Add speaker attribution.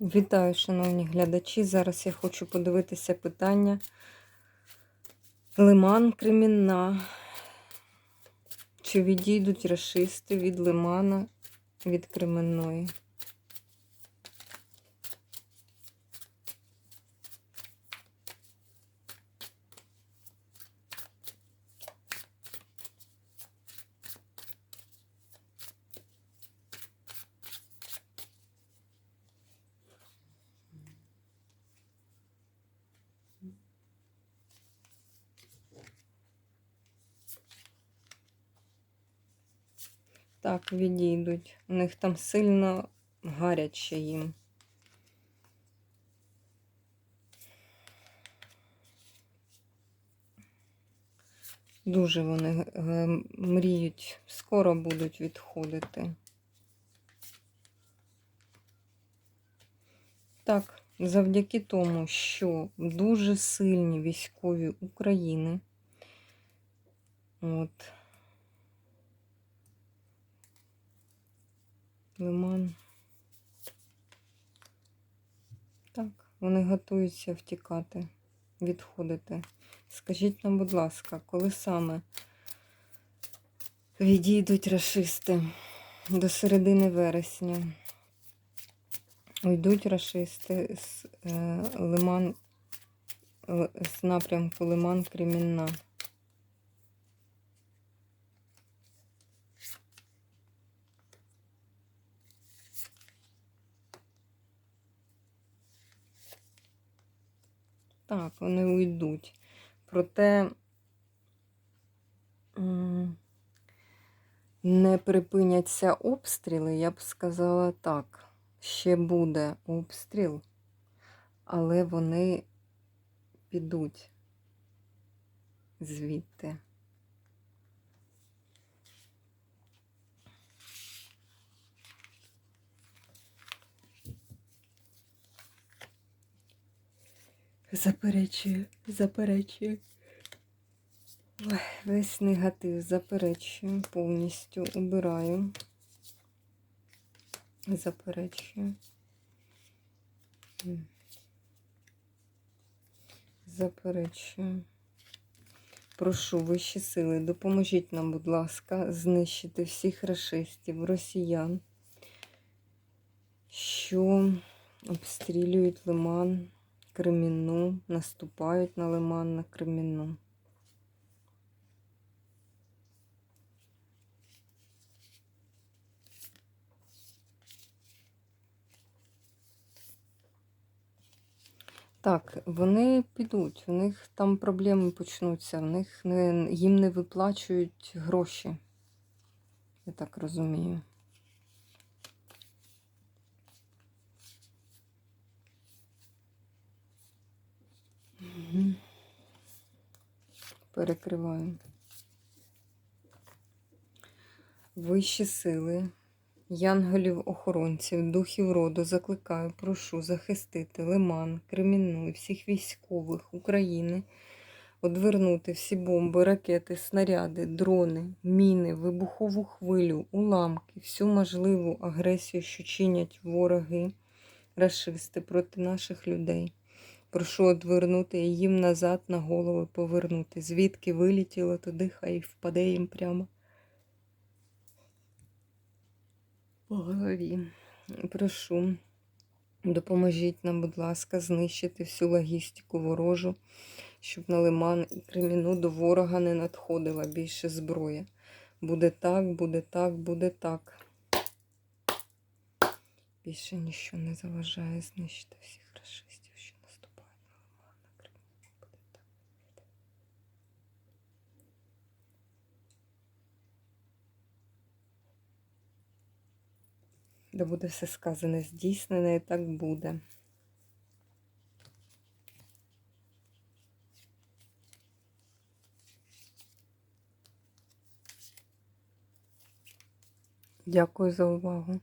Speaker 1: Вітаю, шановні глядачі. Зараз я хочу подивитися питання Лиман Кремінна. Чи відійдуть расисти від Лимана від Кременної? Так, відійдуть. У них там сильно гаряче їм. Дуже вони е, мріють, скоро будуть відходити. Так, завдяки тому, що дуже сильні військові України. От. Лиман. Так, вони готуються втікати, відходити. Скажіть нам, будь ласка, коли саме відійдуть расисти до середини вересня? Уйдуть расисти з е, Лиман, з напрямку Лиман Кремінна. Так, вони уйдуть. Проте не припиняться обстріли, я б сказала так. Ще буде обстріл, але вони підуть звідти. Заперечую, заперечую. Ой, весь негатив заперечую, повністю убираю. Заперечую. Заперечую. Прошу вищі сили, допоможіть нам, будь ласка, знищити всіх расистів, росіян, що обстрілюють лиман. Кремінну, наступають на лиман на Кремінну. Так, вони підуть, у них там проблеми почнуться, в них не, їм не виплачують гроші. Я так розумію. Перекриваю. Вищі сили, янголів-охоронців, духів роду закликаю, прошу захистити Лиман, Кремінну і всіх військових України, одвернути всі бомби, ракети, снаряди, дрони, міни, вибухову хвилю, уламки, всю можливу агресію, що чинять вороги, расисти проти наших людей. Прошу одвернути і їм назад на голови повернути. Звідки вилетіло, туди хай впаде їм прямо по голові. Прошу, допоможіть нам, будь ласка, знищити всю логістику ворожу, щоб на лиман і креміну до ворога не надходила більше зброї. Буде так, буде так, буде так. Більше нічого не заважає знищити всіх расистів, що наступають на лиман, на Кремінь. Буде так. Да буде все сказане, здійснене, і так буде. Дякую за увагу.